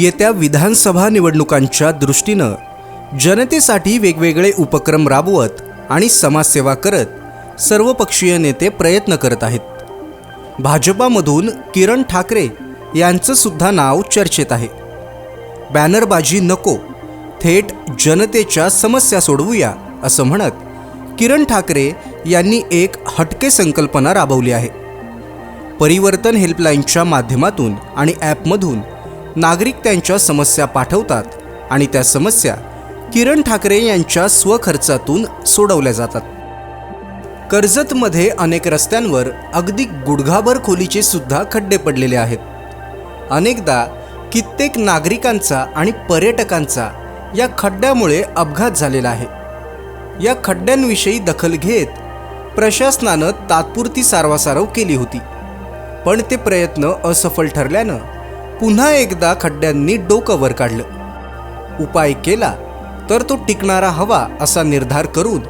येत्या विधानसभा निवडणुकांच्या दृष्टीनं जनतेसाठी वेगवेगळे उपक्रम राबवत आणि समाजसेवा करत सर्वपक्षीय नेते प्रयत्न करत आहेत. भाजपामधून किरण ठाकरे यांचं सुद्धा नाव चर्चेत आहे. बॅनरबाजी नको थेट जनतेच्या समस्या सोडवूया असं म्हणत किरण ठाकरे यांनी एक हटके संकल्पना राबवली आहे. परिवर्तन हेल्पलाईनच्या माध्यमातून आणि ॲपमधून नागरिक त्यांच्या समस्या पाठवतात आणि त्या समस्या किरण ठाकरे यांच्या स्वखर्चातून सोडवल्या जातात. कर्जतमध्ये अनेक रस्त्यांवर अगदी गुडघाभर खोलीचे सुद्धा खड्डे पडलेले आहेत. अनेकदा कित्येक नागरिकांचा आणि पर्यटकांचा या खड्ड्यामुळे अपघात झालेला आहे. या खड्ड्यांविषयी दखल घेत प्रशासनानं तात्पुरती सारवासारव केली होती. पण ते प्रयत्न असफल ठरल्यानं पुन्हा एकदा खड्ड्यांनी डोकं वर काढलं. उपाय केला तर तो टिकणारा हवा असा निर्धार करून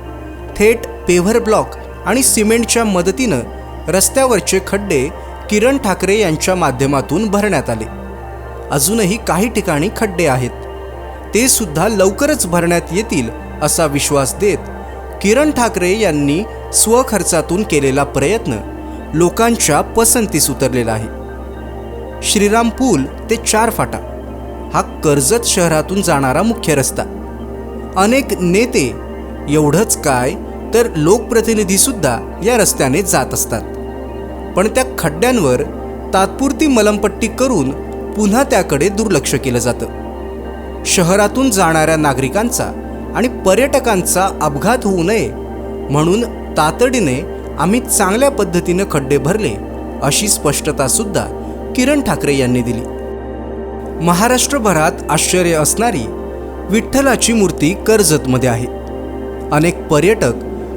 थेट पेव्हर ब्लॉक आणि सिमेंटच्या मदतीनं रस्त्यावरचे खड्डे किरण ठाकरे यांच्या माध्यमातून भरण्यात आले. अजूनही काही ठिकाणी खड्डे आहेत. ते सुद्धा लवकरच भरण्यात येतील असा विश्वास देत किरण ठाकरे यांनी स्वखर्चातून केलेला प्रयत्न लोकांच्या पसंतीस उतरलेला आहे. श्रीराम पूल ते चार फाटा. हा कर्जत शहरातून जाणारा मुख्य रस्ता. अनेक नेते एवढंच काय तर लोकप्रतिनिधीसुद्धा या रस्त्याने जात असतात. पण त्या खड्ड्यांवर तात्पुरती मलमपट्टी करून पुन्हा त्याकडे दुर्लक्ष केलं जातं. शहरातून जाणाऱ्या नागरिकांचा आणि पर्यटकांचा अपघात होऊ नये म्हणून तातडीने आम्ही चांगल्या पद्धतीनं खड्डे भरले अशी स्पष्टता सुद्धा किरण ठाकरे यांनी दिली. महाराष्ट्रभरात आश्चर्य असणारी विठ्ठलाची मूर्ती कर्जतमध्ये आहे. अनेक पर्यटक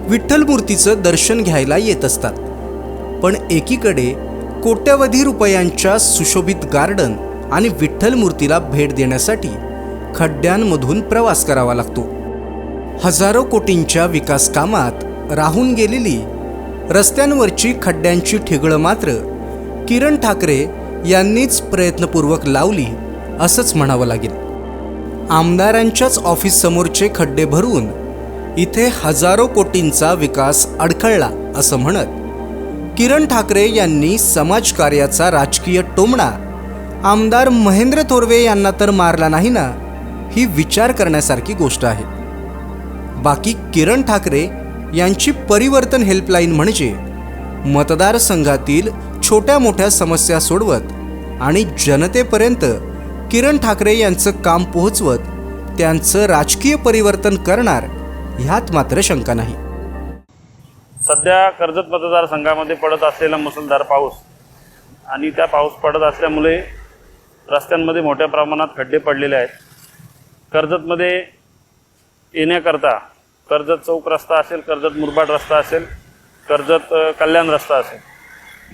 विठ्ठल मूर्तीचं दर्शन घ्यायला येत असतात. पण एकीकडे कोट्यवधी रुपयांच्या सुशोभित गार्डन आणि विठ्ठल मूर्तीला भेट देण्यासाठी खड्ड्यांमधून प्रवास करावा लागतो. हजारो कोटींच्या विकास कामात राहून गेलेली रस्त्यांवरची खड्ड्यांची ठिगळं मात्र किरण ठाकरे यांनीच प्रयत्नपूर्वक लावली असंच म्हणावं लागेल. आमदारांच्याच ऑफिस समोरचे खड्डे भरून इथे हजारो कोटींचा विकास अडखळला असं म्हणत किरण ठाकरे यांनी समाजकार्याचा राजकीय टोमणा आमदार महेंद्र थोरवे यांना तर मारला नाही ना ही विचार करण्यासारखी गोष्ट आहे. बाकी किरण ठाकरे यांची परिवर्तन हेल्पलाईन म्हणजे मतदारसंघातील छोट्या मोठ्या समस्या सोडवत आणि जनतेपर्यंत किरण ठाकरे यांचं काम पोहोचवत त्यांचं राजकीय परिवर्तन करणार ह्यात मात्र शंका नाही. सध्या कर्जत मतदारसंघामध्ये पडत असलेला मुसळधार पाऊस आणि त्या पाऊस पडत असल्यामुळे रस्त्यांमध्ये मोठ्या प्रमाणात खड्डे पडलेले आहेत. कर्जतमध्ये येण्याकरता कर्जत चौक रस्ता असेल कर्जत मुरबाड रस्ता असेल कर्जत कल्याण रस्ता असेल.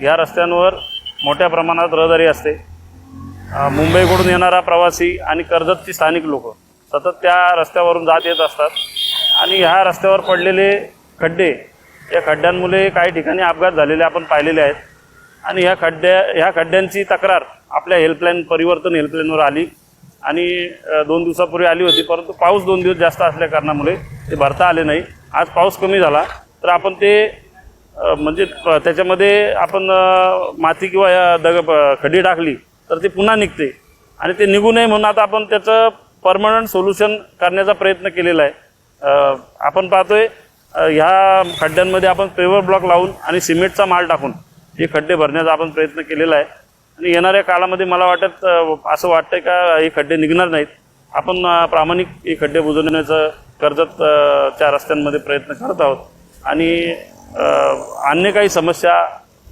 ह्या रस्त्यांवर मोठ्या प्रमाणात रहदारी असते. मुंबईकडून येणारा प्रवासी आणि कर्जतची स्थानिक लोक सतत त्या रस्त्यावरून जात येत असतात. आणि ह्या रस्त्यावर पडलेले खड्डे या खड्ड्यांमुळे काही ठिकाणी अपघात झालेले आपण पाहिलेले आहेत. आणि ह्या खड्ड्या ह्या खड्ड्यांची तक्रार आपल्या हेल्पलाईन परिवर्तन हेल्पलाईनवर आली आणि दोन दिवसापूर्वी आली होती परंतु पाऊस दोन दिवस जास्त असल्या कारणामुळे ते भरता आले नाही. आज पाऊस कमी झाला तर आपण ते म्हणजे त्याच्यामध्ये आपण माती किंवा या दग प- खडी टाकली तर ती पुन्हा निघते. आणि ते निघू नये म्हणून आता आपण त्याचं परमनंट सोल्युशन करण्याचा प्रयत्न केलेला आहे. आपण पाहतोय ह्या खड्ड्यांमध्ये आपण पेवर ब्लॉक लावून आणि सिमेंटचा माल टाकून हे खड्डे भरण्याचा आपण प्रयत्न केलेला आहे. आणि येणाऱ्या काळामध्ये मला वाटत असं वाटतंय का हे खड्डे निघणार नाहीत. आपण प्रामाणिक हे खड्डे बुजवण्याचं कर्जत त्या रस्त्यांमध्ये प्रयत्न करत आहोत. आणि अन्य काही समस्या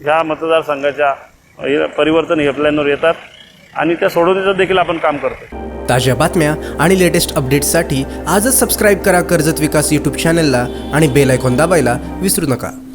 ह्या मतदारसंघाच्या परिवर्तन हेल्पलाईनवर येतात आणि त्या सोडवण्याचं देखील आपण काम करतो ताज्या बातम्या आणि लेटेस्ट अपडेट्ससाठी आजच सबस्क्राईब करा कर्जत विकास यूट्यूब चॅनलला आणि बेल आयकॉन दाबायला विसरू नका.